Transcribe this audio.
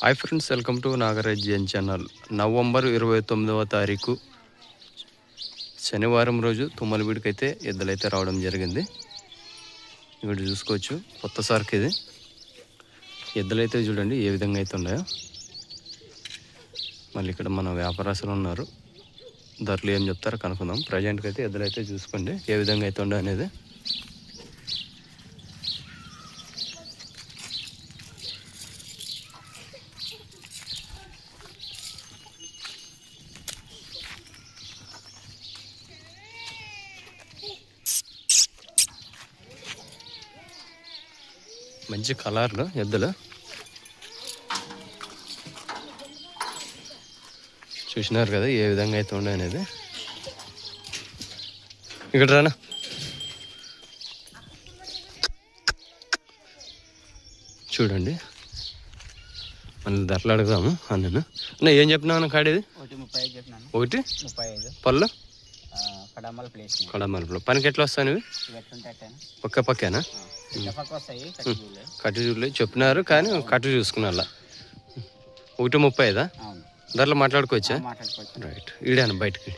Hi friends welcome to Nagarajyan channel November ఇరవై తొమ్మిదవ తారీఖు. శనివారం రోజు తుమ్మలబీడికి అయితే ఎద్దులైతే రావడం జరిగింది. ఇక్కడ చూసుకోవచ్చు కొత్త సార్కి ఇది. ఎద్దులైతే చూడండి ఏ విధంగా అయితే ఉన్నాయో. మళ్ళీ ఇక్కడ మన వ్యాపారస్తులు ఉన్నారు. ధరలు ఏం చెప్తారో కనుక్కుందాం. ప్రజెంట్కి అయితే ఎద్దులైతే చూసుకోండి ఏ విధంగా అయితే ఉండే అనేది. మంచి కలర్లు ఎద్దులు. చూసినారు కదా ఏ విధంగా అయితే ఉండే అనేది. ఇక్కడ రానా? చూడండి. మళ్ళీ ధరలు అడుగుదాము అన్న అన్న ఏం చెప్పినావు కాడేది? ఒకటి పళ్ళు? కడమలుపులో పనికి ఎట్లా వస్తాను ఇవి? పక్క పక్కేనా? కట్టు చూడలేదు చెప్పినారు కానీ కట్టు చూసుకున్నా ఒకటి ముప్పై ఐదా ధరలు మాట్లాడుకోవచ్చా? మాట్లాడుకోవచ్చు. రైట్. ఈడాను బయటికి?